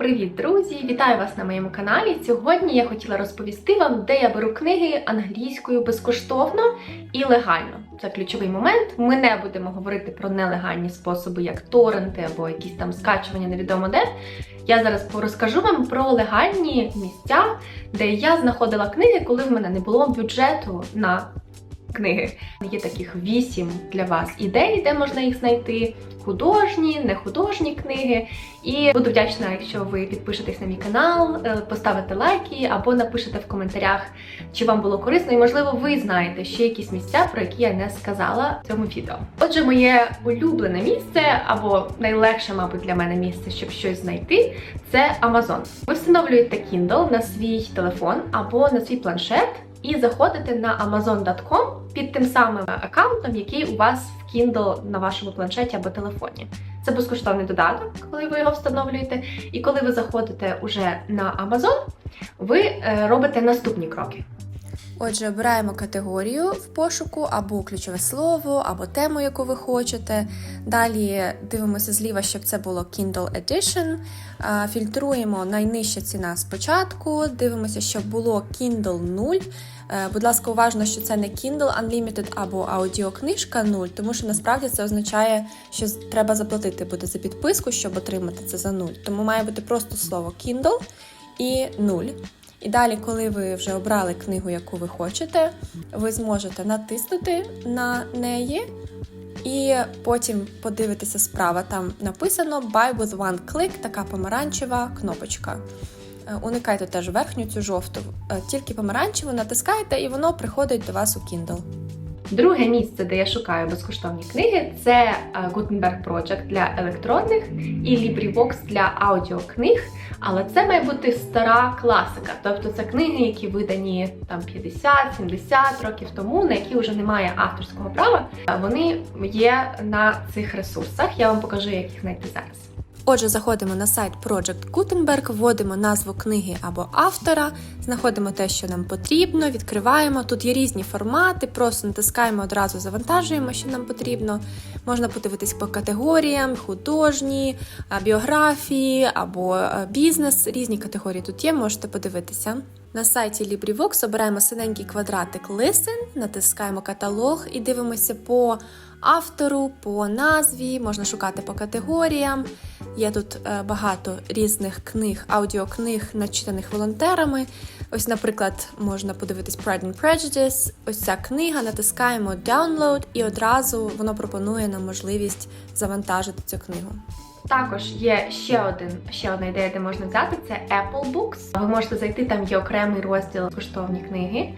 Привіт, друзі! Вітаю вас на моєму каналі. Сьогодні я хотіла розповісти вам, де я беру книги англійською безкоштовно і легально. Це ключовий момент. Ми не будемо говорити про нелегальні способи, як торренти або якісь там скачування невідомо де. Я зараз розкажу вам про легальні місця, де я знаходила книги, коли в мене не було бюджету на книги. Є таких вісім для вас ідей, де можна їх знайти. Художні, нехудожні книги. І буду вдячна, якщо ви підпишетесь на мій канал, е, поставите лайки або напишете в коментарях, чи вам було корисно, і можливо ви знаєте ще якісь місця, про які я не сказала в цьому відео. Отже, моє улюблене місце, або найлегше, мабуть, для мене місце, щоб щось знайти, це Amazon. Ви встановлюєте Kindle на свій телефон або на свій планшет. І заходите на amazon.com під тим самим аккаунтом, який у вас в Kindle на вашому планшеті або телефоні. Це безкоштовний додаток, коли ви його встановлюєте. І коли ви заходите уже на Amazon, ви е, робите наступні кроки. Отже, обираємо категорію в пошуку або ключове слово, або тему, яку ви хочете. Далі дивимося зліва, щоб це було Kindle Edition. Фільтруємо найнижча ціна спочатку. Дивимося, щоб було Kindle 0. Е, Будь ласка, уважно, що це не Kindle Unlimited або аудіокнижка 0, тому що насправді це означає, що треба заплатити буде за підписку, щоб отримати це за 0. Тому має бути просто слово Kindle і 0. І далі, коли ви вже обрали книгу, яку ви хочете, ви зможете натиснути на неї, і потім подивитися справа. Там написано Buy with one click, така помаранчева кнопочка. Е, Уникайте теж верхню цю жовту. Е, Тільки помаранчеву натискаєте, і воно приходить до вас у Kindle. Друге місце, де я шукаю безкоштовні книги, це е, Gutenberg Project для електронних і LibriVox для аудіокниг. Але це має бути стара класика, тобто це книги, які видані там 50-70 років тому, на які вже немає авторського права. Вони є на цих ресурсах. Я вам покажу, як їх знайти зараз. Отже, заходимо на сайт Project Gutenberg, вводимо назву книги або автора, знаходимо те, що нам потрібно, відкриваємо. Тут є різні формати, просто натискаємо одразу завантажуємо, що нам потрібно. Можна подивитись по категоріям, художні, біографії або бізнес. Різні категорії тут є, можете подивитися. На сайті LibriVox обираємо синенький квадратик Listen, натискаємо каталог і дивимося по автору, по назві, можна шукати по категоріям. Є тут е, багато різних книг, аудіокниг, начитаних волонтерами. Ось, наприклад, можна подивитись Pride and Prejudice. Ось ця книга, натискаємо Download, і одразу воно пропонує нам можливість завантажити цю книгу. Також є ще один ще одна ідея, де можна взяти це Apple Books. Ви можете зайти, там є окремий розділ безкоштовні книги.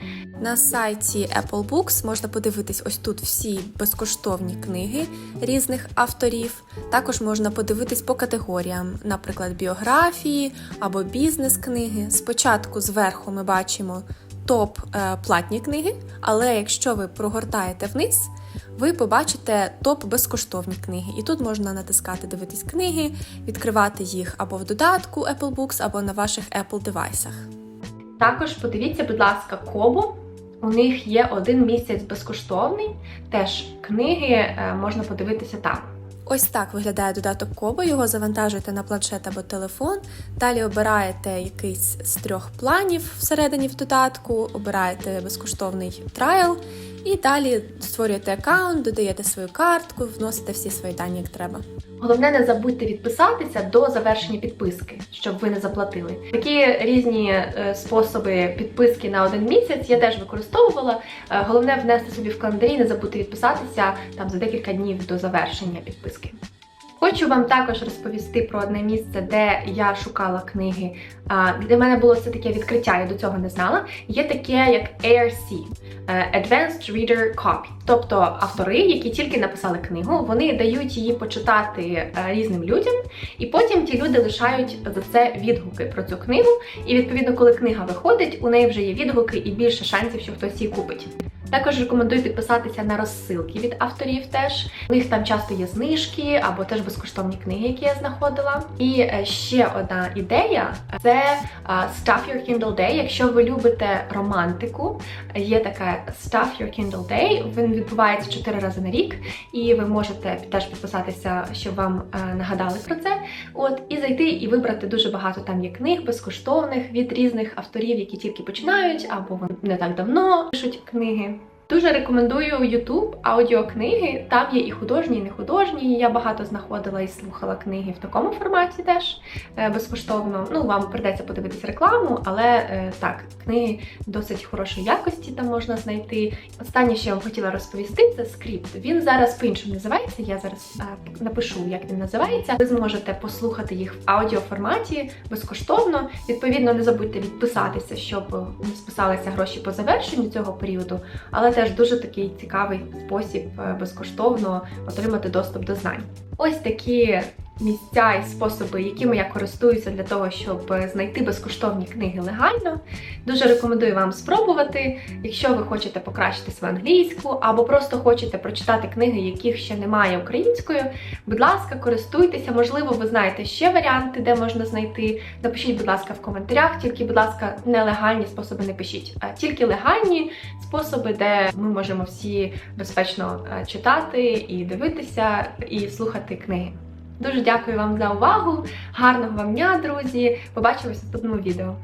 На сайті Apple Books можна подивитись ось тут всі безкоштовні книги різних авторів. Також можна подивитись по категоріям, наприклад, біографії або бізнес-книги. Спочатку зверху ми бачимо топ е, платні книги, але якщо ви прогортаєте вниз, ви побачите топ безкоштовні книги. І тут можна натискати дивитись книги, відкривати їх або в додатку Apple Books, або на ваших Apple девайсах. Також подивіться, будь ласка, Кобо. У них є один місяць безкоштовний. Теж книги е, можна подивитися там. Ось так виглядає додаток Kobo. Його завантажуєте на планшет або телефон. Далі обираєте якийсь з трьох планів всередині в додатку, обираєте безкоштовний трайл, і далі створюєте аккаунт, додаєте свою картку, вносите всі свої дані, як треба. Головне, не забудьте відписатися до завершення підписки, щоб ви не заплатили. Такі різні е, способи підписки на один місяць я теж використовувала. Е, Головне внести собі в календарі, не забути відписатися там за декілька днів до завершення підписки. Хочу вам також розповісти про одне місце, де я шукала книги. А, Для мене було це таке відкриття, я до цього не знала. Є таке як ARC е, Advanced Reader Copy. Тобто автори, які тільки написали книгу, вони дають її почитати е, різним людям, і потім ті люди лишають за це відгуки про цю книгу. І відповідно, коли книга виходить, у неї вже є відгуки і більше шансів, що хтось її купить. Також рекомендую підписатися на розсилки від авторів. Теж у них там часто є знижки або теж безкоштовні книги, які я знаходила. І е, ще одна ідея це Stuff Your Kindle Day. Якщо ви любите романтику, є таке Stuff Your Kindle Day. Він відбувається 4 рази на рік, і ви можете теж підписатися, щоб вам е, нагадали про це. От і зайти і вибрати дуже багато там є книг безкоштовних від різних авторів, які тільки починають, або вони не так давно пишуть книги. Дуже рекомендую YouTube аудіокниги. Там є і художні, і не художні. Я багато знаходила і слухала книги в такому форматі теж е, безкоштовно. Ну, вам придеться подивитись рекламу, але е, так, книги досить хорошої якості там можна знайти. Останнє, що я вам хотіла розповісти, це скрипт. Він зараз по-іншому називається. Я зараз е, напишу, як він називається. Ви зможете послухати їх в аудіоформаті безкоштовно. Відповідно, не забудьте відписатися, щоб не списалися гроші по завершенню цього періоду. Але теж дуже такий цікавий спосіб е, безкоштовно отримати доступ до знань. Ось такі місця і способи, якими я користуюся для того, щоб е, знайти безкоштовні книги легально. Дуже рекомендую вам спробувати, якщо ви хочете покращити свою англійську, або просто хочете прочитати книги, яких ще немає українською. Будь ласка, користуйтеся. Можливо, ви знаєте ще варіанти, де можна знайти. Напишіть, будь ласка, в коментарях. Тільки, будь ласка, нелегальні способи не пишіть, а тільки легальні способи, де ми можемо всі безпечно е, читати і дивитися, і слухати книги. Дуже дякую вам за увагу. Гарного вам дня, друзі! Побачимося в наступному відео.